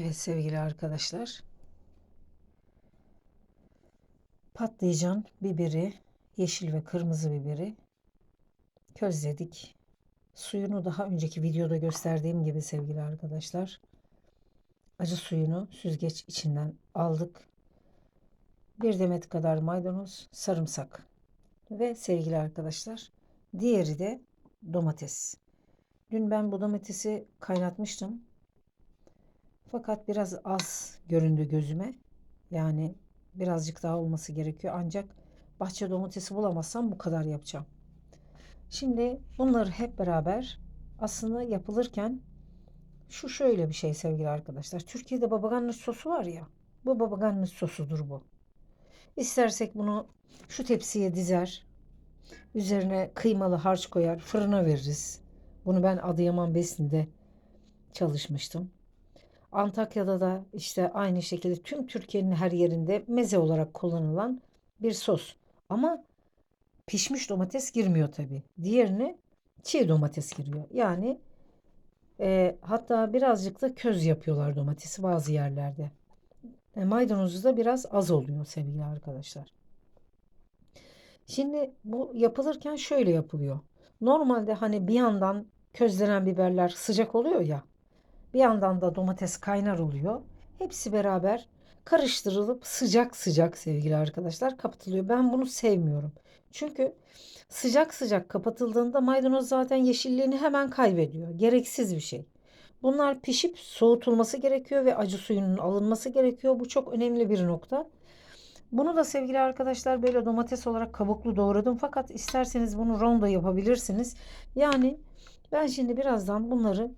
Evet sevgili arkadaşlar. Patlıcan, biberi, yeşil ve kırmızı biberi közledik. Suyunu daha önceki videoda gösterdiğim gibi sevgili arkadaşlar. Acı suyunu süzgeç içinden aldık. Bir demet kadar maydanoz, sarımsak ve sevgili arkadaşlar diğeri de domates. Dün ben bu domatesi kaynatmıştım. Fakat biraz az göründü gözüme. Yani birazcık daha olması gerekiyor. Ancak bahçe domatesi bulamazsam bu kadar yapacağım. Şimdi bunları hep beraber aslında yapılırken şu şöyle bir şey sevgili arkadaşlar. Türkiye'de babaganlı sosu var ya. Bu babaganlı sosudur bu. İstersek bunu şu tepsiye dizer. Üzerine kıymalı harç koyar. Fırına veririz. Bunu ben Adıyaman Besni'de çalışmıştım. Antakya'da da işte aynı şekilde tüm Türkiye'nin her yerinde meze olarak kullanılan bir sos. Ama pişmiş domates girmiyor tabii. Diğerine çiğ domates giriyor. Yani e, hatta birazcık da köz yapıyorlar domatesi bazı yerlerde. E, maydanozu da biraz az oluyor sevgili arkadaşlar. Şimdi bu yapılırken şöyle yapılıyor. Normalde hani bir yandan közlenen biberler sıcak oluyor ya. Bir yandan da domates kaynar oluyor. Hepsi beraber karıştırılıp sıcak sıcak sevgili arkadaşlar kapatılıyor. Ben bunu sevmiyorum. Çünkü sıcak sıcak kapatıldığında maydanoz zaten yeşilliğini hemen kaybediyor. Gereksiz bir şey. Bunlar pişip soğutulması gerekiyor ve acı suyunun alınması gerekiyor. Bu çok önemli bir nokta. Bunu da sevgili arkadaşlar böyle domates olarak kabuklu doğradım. Fakat isterseniz bunu rondo yapabilirsiniz. Yani ben şimdi birazdan bunları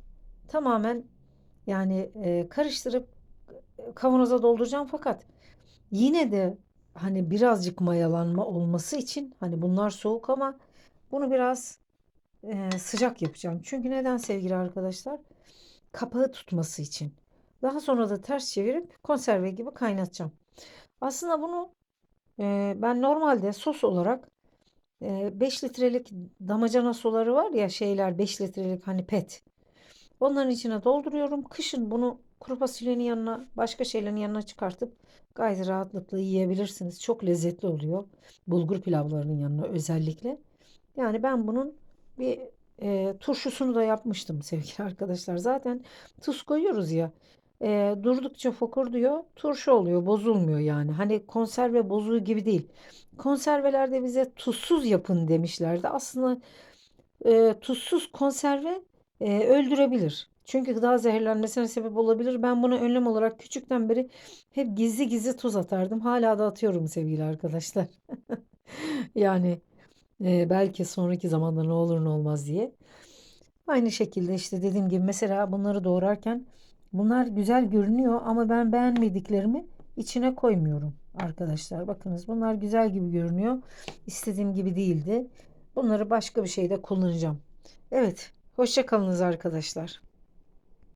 tamamen yani e, karıştırıp kavanoza dolduracağım fakat yine de hani birazcık mayalanma olması için hani bunlar soğuk ama bunu biraz e, sıcak yapacağım. Çünkü neden sevgili arkadaşlar? Kapağı tutması için. Daha sonra da ters çevirip konserve gibi kaynatacağım. Aslında bunu e, ben normalde sos olarak e, 5 litrelik damacana suları var ya şeyler 5 litrelik hani pet. Onların içine dolduruyorum. Kışın bunu kuru fasulyenin yanına başka şeylerin yanına çıkartıp gayet rahatlıkla yiyebilirsiniz. Çok lezzetli oluyor. Bulgur pilavlarının yanına özellikle. Yani ben bunun bir e, turşusunu da yapmıştım sevgili arkadaşlar. Zaten tuz koyuyoruz ya. E, durdukça fokur diyor. Turşu oluyor. Bozulmuyor yani. Hani konserve bozuğu gibi değil. Konservelerde bize tuzsuz yapın demişlerdi. Aslında e, tuzsuz konserve e, öldürebilir. Çünkü gıda zehirlenmesine sebep olabilir. Ben buna önlem olarak küçükten beri hep gizli gizli tuz atardım. Hala da atıyorum sevgili arkadaşlar. yani e, belki sonraki zamanda ne olur ne olmaz diye. Aynı şekilde işte dediğim gibi mesela bunları doğrarken bunlar güzel görünüyor ama ben beğenmediklerimi içine koymuyorum arkadaşlar. Bakınız bunlar güzel gibi görünüyor. İstediğim gibi değildi. Bunları başka bir şeyde kullanacağım. Evet, hoşça kalınız arkadaşlar.